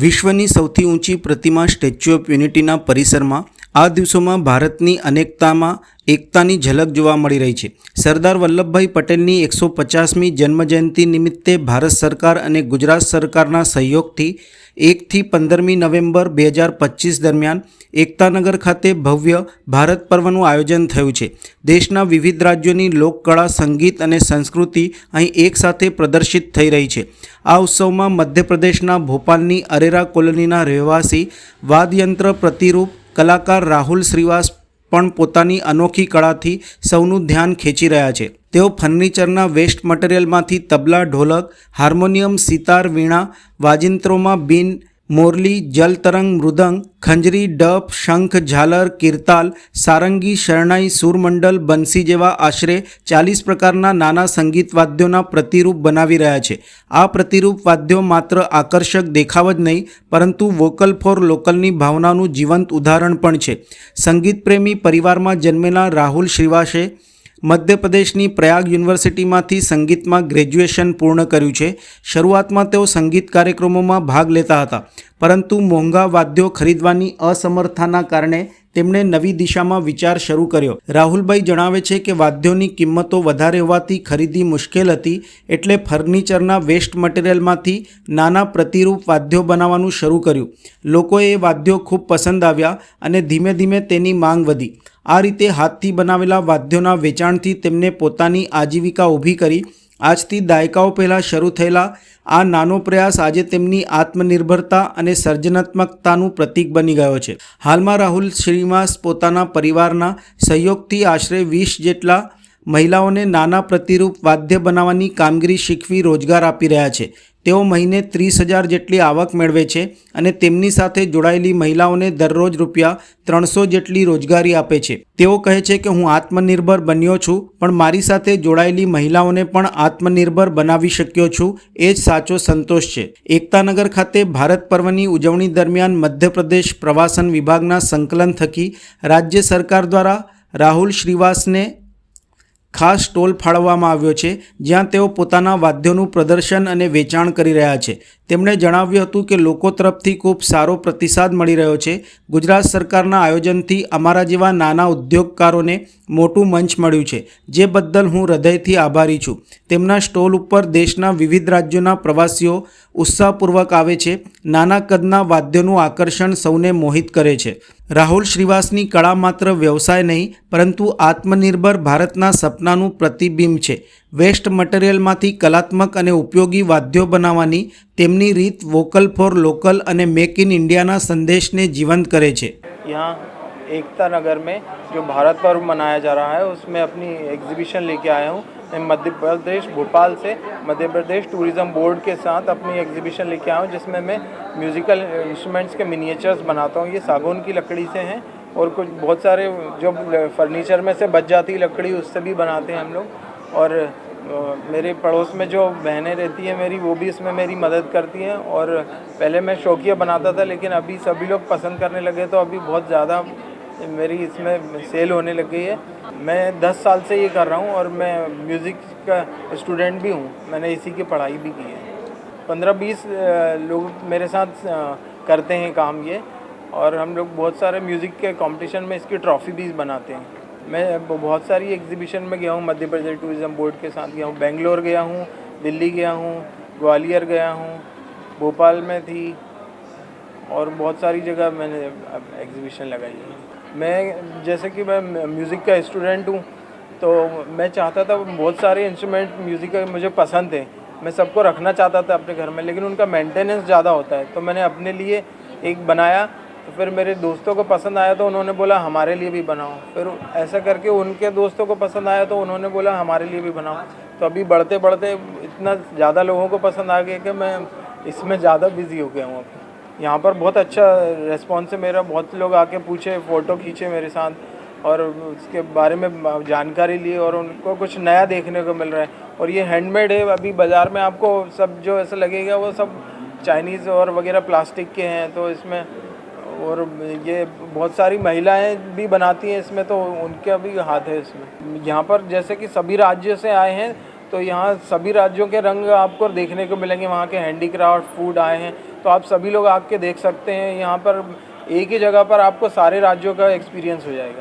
વિશ્વની સૌથી ઊંચી પ્રતિમા સ્ટેચ્યુ ઓફ યુનિટીના પરિસરમાં આ દિવસોમાં ભારતની અનેકતામાં એકતાની ઝલક જોવા મળી રહી છે. સરદાર વલ્લભભાઈ પટેલની એકસો પચાસમી જન્મજયંતિ નિમિત્તે ભારત સરકાર અને ગુજરાત સરકારના સહયોગથી એકથી પંદરમી નવેમ્બર બે હજાર પચીસ દરમિયાન એકતાનગર ખાતે ભવ્ય ભારત પર્વનું આયોજન થયું છે. દેશના વિવિધ રાજ્યોની લોકકળા, સંગીત અને સંસ્કૃતિ અહીં એકસાથે પ્રદર્શિત થઈ રહી છે. આ ઉત્સવમાં મધ્યપ્રદેશના ભોપાલની અરેરા કોલોનીના રહેવાસી વાદયંત્ર પ્રતિરૂપ કલાકાર રાહુલ શ્રીવાસ પણ પોતાની અનોખી કળાથી સૌનું ધ્યાન ખેંચી રહ્યા છે. તેઓ ફર્નિચરના વેસ્ટ મટીરિયલમાંથી તબલા, ઢોલક, હાર્મોનિયમ, સિતાર, વીણા, વાજિંત્રોમાં બીન મોરલી, જલતરંગ, મૃદંગ, ખંજરી ડપ શંખ, ઝાલર, કિરતાલ, સારંગી, શરણાઈ, સુરમંડલ, બંસી જેવા આશરે ચાલીસ પ્રકારના નાના સંગીત વાદ્યોના પ્રતિરૂપ બનાવી રહ્યા છે. આ પ્રતિરૂપ વાદ્યો માત્ર આકર્ષક દેખાવ જ નહીં, પરંતુ વોકલ ફોર લોકલની ભાવનાનું જીવંત ઉદાહરણ પણ છે. સંગીત પ્રેમી પરિવારમાં જન્મેલા રાહુલ શ્રીવાસે મધ્યપ્રદેશની પ્રયાગ યુનિવર્સિટીમાંથી સંગીતમાં ગ્રેજ્યુએશન પૂર્ણ કર્યું છે. શરૂઆતમાં તેઓ સંગીત કાર્યક્રમોમાં ભાગ લેતા હતા, પરંતુ મોંઘા વાદ્યો ખરીદવાની અસમર્થાના કારણે તેમણે નવી દિશામાં વિચાર શરૂ કર્યો. રાહુલભાઈ જણાવે છે કે વાદ્યોની કિંમતો વધારે હોવાથી ખરીદી મુશ્કેલ હતી, એટલે ફર્નિચરના વેસ્ટ મટીરિયલમાંથી નાના પ્રતિરૂપ વાદ્યો બનાવવાનું શરૂ કર્યું. લોકોએ એ વાદ્યો ખૂબ પસંદ આવ્યા અને ધીમે ધીમે તેની માંગ વધી. આ રીતે હાથથી બનાવેલા વાદ્યોના વેચાણથી તેમને પોતાની આજીવિકા ઊભી કરી આજથી દાયકાઓ પહેલાં શરૂ થયેલા આ નાનો પ્રયાસ આજે તેમની આત્મનિર્ભરતા અને સર્જનાત્મકતાનું પ્રતીક બની ગયો છે. હાલમાં રાહુલ શ્રીનિવાસ પોતાના પરિવારના સહયોગથી આશરે વીસ જેટલા મહિલાઓને નાના પ્રતિરૂપ વાદ્ય બનાવવાની કામગીરી શીખવી રોજગાર આપી રહ્યા છે. તેઓ મહિને ત્રીસ હજાર જેટલી આવક મેળવે છે અને તેમની સાથે જોડાયેલી મહિલાઓને દરરોજ રૂપિયા ત્રણસો જેટલી રોજગારી આપે છે. તેઓ કહે છે કે હું આત્મનિર્ભર બન્યો છું, પણ મારી સાથે જોડાયેલી મહિલાઓને પણ આત્મનિર્ભર બનાવી શક્યો છું, એ જ સાચો સંતોષ છે. એકતાનગર ખાતે ભારત પર્વની ઉજવણી દરમિયાન મધ્યપ્રદેશ પ્રવાસન વિભાગના સંકલન થકી રાજ્ય સરકાર દ્વારા રાહુલ શ્રીવાસને ખાસ સ્ટોલ ફાળવવામાં આવ્યો છે, જ્યાં તેઓ પોતાના વાદ્યોનું પ્રદર્શન અને વેચાણ કરી રહ્યા છે. તેમણે જણાવ્યું હતું કે લોકો તરફથી ખૂબ સારો પ્રતિસાદ મળી રહ્યો છે. ગુજરાત સરકારના આયોજનથી અમારા જેવા નાના ઉદ્યોગકારોને મોટું મંચ મળ્યું છે. જે બદલ હું હૃદયથી આભારી છું. તેમના સ્ટોલ ઉપર દેશના વિવિધ રાજ્યોના પ્રવાસીઓ ઉત્સાહપૂર્વક આવે છે. નાના કદના વાદ્યોનું આકર્ષણ સૌને મોહિત કરે છે. રાહુલ શ્રીવાસની કળા માત્ર વ્યવસાય નહીં, પરંતુ આત્મનિર્ભર ભારતના સપનાનું પ્રતિબિંબ છે. વેસ્ટ મટીરિયલમાંથી કલાત્મક અને ઉપયોગી વાદ્યો બનાવવાની તેમની રીત વોકલ ફોર લોકલ અને મેક ઇન ઇન્ડિયાના સંદેશને જીવંત કરે છે. यहाँ एकता नगर में जो भारत पर्व मनाया जा रहा है, उसमें अपनी एग्जीबिशन लेके आया हूँ। मैं मध्य प्रदेश, भोपाल से मध्य प्रदेश टूरिज़्म बोर्ड के साथ अपनी एग्जीबिशन लेके आया हूँ, जिसमें मैं म्यूज़िकल इंस्ट्रूमेंट्स के मिनिएचर्स बनाता हूँ। ये सागौन की लकड़ी से हैं और कुछ बहुत सारे जो फर्नीचर में से बच जाती लकड़ी, उससे भी बनाते हैं हम लोग। और मेरे पड़ोस में जो बहनें रहती हैं मेरी, वो भी इसमें मेरी मदद करती हैं। और पहले मैं शौकिया बनाता था, लेकिन अभी सभी लोग पसंद करने लगे तो अभी बहुत ज़्यादा मेरी इसमें सेल होने लग गई है। मैं दस साल से ये कर रहा हूँ और मैं म्यूज़िक का स्टूडेंट भी हूँ। मैंने इसी की पढ़ाई भी की है। पंद्रह बीस लोग मेरे साथ करते हैं काम ये और हम लोग बहुत सारे म्यूज़िक के कंपटीशन में इसकी ट्रॉफी भी बनाते हैं। मैं बहुत सारी एग्जीबिशन में गया हूँ। मध्य प्रदेश टूरिज़्म बोर्ड के साथ गया हूँ। बेंगलोर गया हूँ। दिल्ली गया हूँ। ग्वालियर गया हूँ। भोपाल में थी और बहुत सारी जगह मैंने एग्जीबिशन लगाई है। मैं, जैसे कि मैं म्यूज़िक का स्टूडेंट हूँ तो मैं चाहता था बहुत सारे इंस्ट्रूमेंट म्यूज़िक मुझे पसंद थे। मैं सबको रखना चाहता था अपने घर में, लेकिन उनका मेंटेनेंस ज़्यादा होता है। तो मैंने अपने लिए एक बनाया तो फिर मेरे दोस्तों को पसंद आया तो उन्होंने बोला, हमारे लिए भी बनाओ। फिर ऐसा करके उनके दोस्तों को पसंद आया तो उन्होंने बोला, हमारे लिए भी बनाओ। तो अभी बढ़ते बढ़ते इतना ज़्यादा लोगों को पसंद आ गया कि मैं इसमें ज़्यादा बिज़ी हो गया हूँ अब। यहाँ पर बहुत अच्छा रिस्पॉन्स है मेरा। बहुत लोग आके पूछे फ़ोटो खींचे मेरे साथ और उसके बारे में जानकारी ली और उनको कुछ नया देखने को मिल रहा है। और ये हैंडमेड है। अभी बाज़ार में आपको सब जो ऐसा लगेगा वो सब चाइनीज़ और वगैरह प्लास्टिक के हैं तो इसमें और ये बहुत सारी महिलाएँ भी बनाती हैं इसमें तो उनके भी हाथ है इसमें। यहाँ पर जैसे कि सभी राज्य से आए हैं तो यहाँ सभी राज्यों के रंग आपको देखने को मिलेंगे, वहाँ के हैंडीक्राफ्ट फ़ूड आए हैं। तो आप सभी लोग आके देख सकते हैं, यहाँ पर एक ही जगह पर आपको सारे राज्यों का एक्सपीरियंस हो जाएगा।